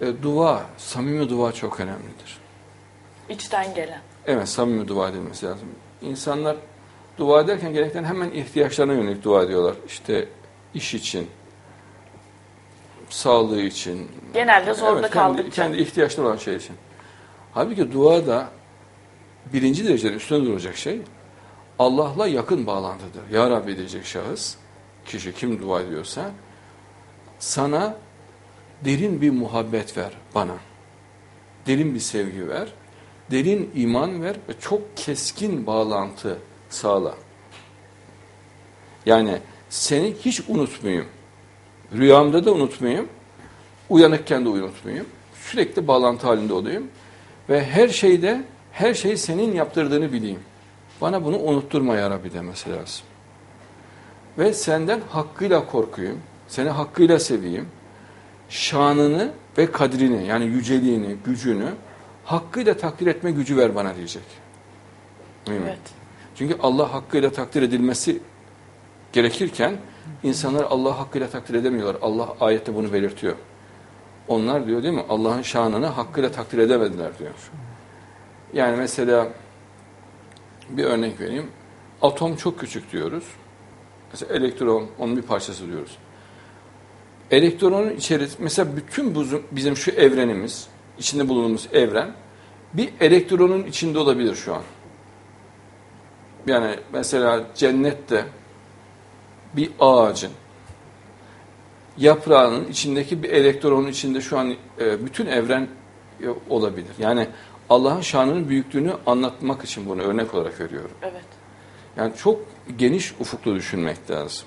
e, dua, samimi dua çok önemlidir. İçten gelen. Evet, samimi dua edilmesi lazım. İnsanlar dua ederken gerekten hemen ihtiyaçlarına yönelik dua ediyorlar. İşte iş için, sağlığı için. Genelde zorunda evet, kendi, kaldıkça. kendi ihtiyaçları olan şey için. Halbuki dua da birinci derecede üstüne duracak şey Allah'la yakın bağlantıdır. Ya Rabbi diyecek şahıs, kişi kim dua ediyorsa sana derin bir muhabbet ver bana. Derin bir sevgi ver. Derin iman ver ve çok keskin bağlantı sağla. Yani seni hiç unutmayayım. Rüyamda da unutmayayım. Uyanıkken de unutmayayım. Sürekli bağlantı halinde olayım. Ve her şeyde, her şeyi senin yaptırdığını bileyim. Bana bunu unutturma ya Rabbi demesi lazım. Ve senden hakkıyla korkuyum. Seni hakkıyla seveyim. Şanını ve kadrini yani yüceliğini, gücünü hakkıyla takdir etme gücü ver bana diyecek. Mi? Evet. Çünkü Allah hakkıyla takdir edilmesi gerekirken insanlar Allah hakkıyla takdir edemiyorlar. Allah ayette bunu belirtiyor. Onlar diyor değil mi? Allah'ın şanını hakkıyla takdir edemediler diyor. Yani mesela bir örnek vereyim. Atom çok küçük diyoruz. Mesela elektron onun bir parçası diyoruz. Elektronun içerisi mesela bütün bizim şu evrenimiz, içinde bulunduğumuz evren bir elektronun içinde olabilir şu an. Yani mesela cennette bir ağacın yaprağının içindeki bir elektronun içinde şu an e, bütün evren e, olabilir. Yani Allah'ın şanının büyüklüğünü anlatmak için bunu örnek olarak veriyorum. Evet. Yani çok geniş ufuklu düşünmek lazım.